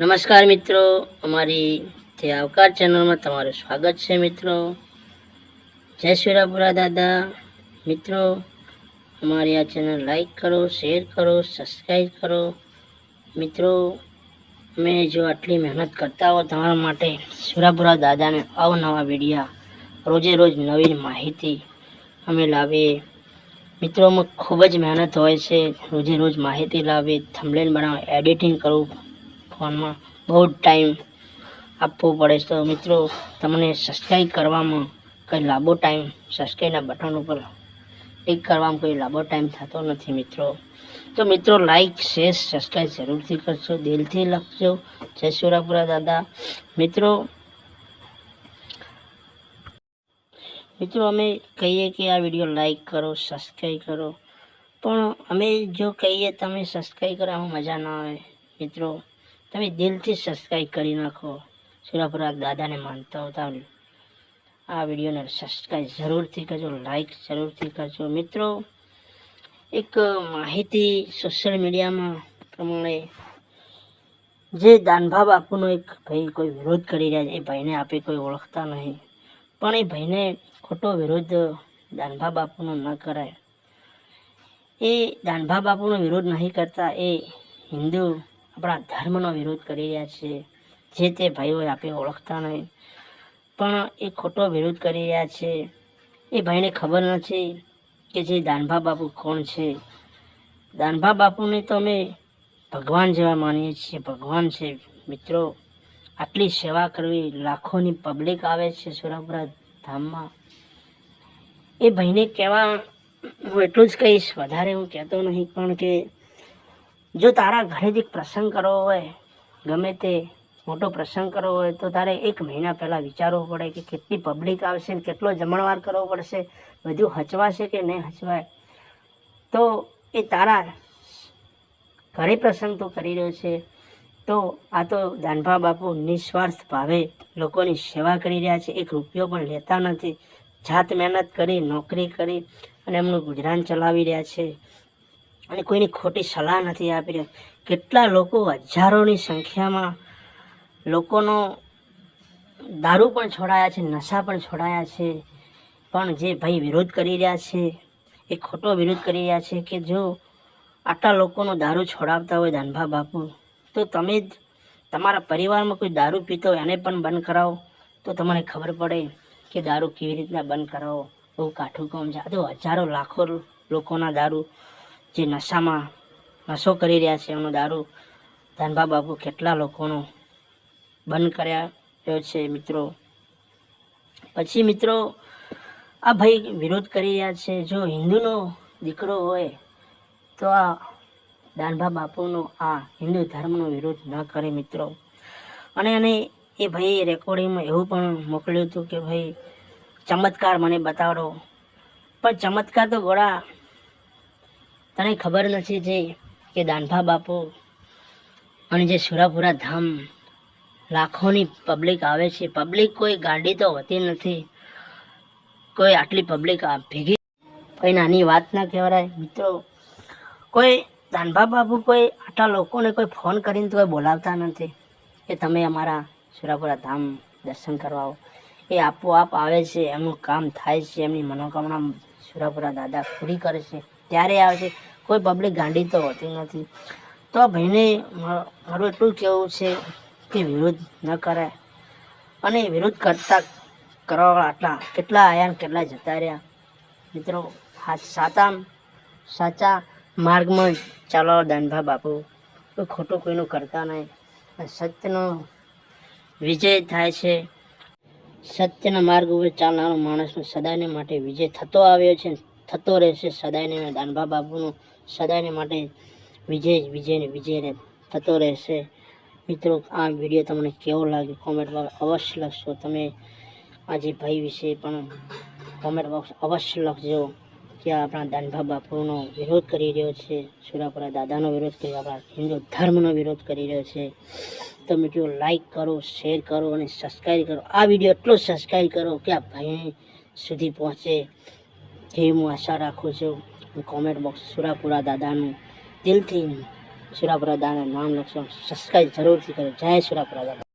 નમસ્કાર મિત્રો, અમારી તે આવકાર ચેનલમાં તમારું સ્વાગત છે મિત્રો. જય શિવરાપુરા દાદા. મિત્રો, અમારી આ ચેનલ લાઈક કરો, શેર કરો, સબસ્ક્રાઈબ કરો. મિત્રો, અમે જો આટલી મહેનત કરતા હો તમારા માટે શિવરાપુરા દાદાને અવનવા વિડીયા, રોજે રોજ નવી માહિતી અમે લાવીએ. મિત્રોમાં ખૂબ જ મહેનત હોય છે, રોજે રોજ માહિતી લાવી થમલેન બનાવવા એડિટિંગ કરવું ફોનમાં બહુ જ ટાઈમ આપવો પડે છે. તો મિત્રો, તમને સબસ્ક્રાઈબ કરવામાં કંઈ લાંબો ટાઈમ સબસ્ક્રાઈબના બટન ઉપર ક્લિક કરવામાં કોઈ લાંબો ટાઈમ થતો નથી મિત્રો. તો મિત્રો લાઈક શેર સબસ્ક્રાઈબ જરૂરથી કરજો. દિલથી લખજો. જય સુરાપુરા દાદા. મિત્રો મિત્રો, અમે કહીએ કે આ વીડિયો લાઈક કરો સબસ્ક્રાઈબ કરો. પણ અમે જો કહીએ તમે સબસ્ક્રાઈબ કરો, આમાં મજા ના આવે. મિત્રો તમે દિલથી સબસ્ક્રાઈબ કરી નાખો. સુરાપુરા દાદાને માનતા હોતા આ વિડીયોને સબસ્ક્રાઈબ જરૂરથી કરજો લાઈક જરૂરથી કરજો. મિત્રો, એક માહિતી સોશિયલ મીડિયામાં પ્રમાણે જે દાનભા બાપુનો એક ભાઈ કોઈ વિરોધ કરી રહ્યા છે, એ ભાઈને આપે કોઈ ઓળખતા નહીં. પણ એ ભાઈને ખોટો વિરોધ દાનભા બાપુનો ન કરાય. એ દાનભા બાપુનો વિરોધ નહીં કરતા એ હિન્દુ આપણા ધર્મનો વિરોધ કરી રહ્યા છે. જે તે ભાઈઓ આપણે ઓળખતા નહીં. પણ એ ખોટો વિરોધ કરી રહ્યા છે. એ ભાઈને ખબર નથી કે જે દાનભા બાપુ કોણ છે. દાનભા બાપુને તો અમે ભગવાન જેવા માનીએ છીએ. ભગવાન છે. મિત્રો, આટલી સેવા કરવી લાખોની પબ્લિક આવે છે સુરાપુરા ધામમાં. એ ભાઈને કહેવા, હું એટલું જ કહીશ. વધારે હું કહેતો નહીં, પણ કે જો તારા ઘરે જ એક પ્રસંગ કરવો હોય, ગમે તે મોટો પ્રસંગ કરવો હોય, તો તારે એક મહિના પહેલાં વિચારવું પડે કે કેટલી પબ્લિક આવશે ને કેટલો જમણવાર કરવો પડશે, બધું હચવાશે કે નહીં હચવાય. તો એ તારા ઘરે પ્રસંગ તો કરી રહ્યો છે. તો આ તો દાનભા બાપુ નિસ્વાર્થ ભાવે લોકોની સેવા કરી રહ્યા છે. એક રૂપિયો પણ લેતા નથી. જાત મહેનત કરી, નોકરી કરી અને એમનું ગુજરાન ચલાવી રહ્યા છે. અને કોઈની ખોટી સલાહ નથી આપી રહ્યો. કેટલા લોકો હજારોની સંખ્યામાં લોકોનો દારૂ પણ છોડાયા છે, નશા પણ છોડાયા છે, પણ જે ભાઈ વિરોધ કરી રહ્યા છે, એ ખોટો વિરોધ કરી રહ્યા છે કે જો આટલા લોકોનો દારૂ છોડાવતા હોય દાનભા બાપુ, તો તમે જ તમારા પરિવારમાં કોઈ દારૂ પીતો હોય એને પણ બંધ કરાવો. તો તમને ખબર પડે કે દારૂ કેવી રીતના બંધ કરાવો. બહુ કાઠું કામ છે. આ તો હજારો લાખો લોકોના દારૂ જે નશામાં નશો કરી રહ્યા છે એમનું દારૂ ધનભા બાપુ કેટલા લોકોનો બંધ કર્યા રહ્યો છે મિત્રો. પછી મિત્રો, આ ભાઈ વિરોધ કરી રહ્યા છે, જો હિન્દુનો દીકરો હોય તો આ દાનભા બાપુનો, આ હિન્દુ ધર્મનો વિરોધ ન કરે મિત્રો. અને અને એ ભાઈ રેકોર્ડિંગમાં એવું પણ મોકલ્યું હતું કે, ભાઈ, ચમત્કાર મને બતાવડો પણ ચમત્કાર તો ગોળા તને ખબર નથી જે કે દાનભા બાપુ અને જે સુરાપુરા ધામ લાખોની પબ્લિક આવે છે? પબ્લિક કોઈ ગાડી તો હોતી નથી. કોઈ આટલી પબ્લિક ભેગી કોઈ નાની વાત ના કહેવાય. મિત્રો, કોઈ દાનભા બાપુ કોઈ આટલા લોકોને કોઈ ફોન કરીને તો કોઈ બોલાવતા નથી. કે તમે અમારા સુરાપુરા ધામ દર્શન કરવા આવો. એ આપોઆપ આવે છે, એમનું કામ થાય છે, એમની મનોકામના સુરાપુરા દાદા પૂરી કરે છે. ત્યારે આવે છે. કોઈ પબ્લિક ગાંડી તો હોતી નથી. તો ભાઈને મારું એટલું કહેવું છે કે વિરોધ ન કરાય અને વિરોધ કરતા કરવાવાળા આટલા, કેટલા આયા કેટલા જતા રહ્યા. મિત્રો સાતા સાચા માર્ગમાં ચાલો દાનભા બાપુ. કોઈ ખોટું કોઈનું કરતા નહીં. સત્યનો વિજય થાય છે. સત્યના માર્ગ ઉપર ચાલનારો માણસનો સદાયને માટે વિજય થતો આવ્યો છે. થતો રહેશે સદાયને દાનભા બાપુનો સદાયને માટે વિજય જ વિજયને થતો રહેશે. મિત્રો, આ વીડિયો તમને કેવો લાગ્યો? કોમેન્ટમાં અવશ્ય લખશો. તમે આજે ભાઈ વિશે પણ કોમેન્ટ બોક્સ અવશ્ય લખજો કે આપણા દાનભા બાપુનો વિરોધ કરી રહ્યો છે, સુરાપુરા દાદાનો વિરોધ કરી, આપણા હિન્દુ ધર્મનો વિરોધ કરી રહ્યો છે. તો મિત્રો લાઈક કરો શેર કરો અને સબસ્ક્રાઈબ કરો. આ વીડિયો એટલો સબસ્ક્રાઈબ કરો કે આ ભાઈ સુધી પહોંચે. જેવી હું આશા રાખું છું. કોમેન્ટ બોક્સ સુરાપુરા દાદાનું દિલથી સુરાપુરા દાદાનું નામ લખશો. સબસ્ક્રાઈબ જરૂરથી કરો. જય સુરાપુરા દાદા.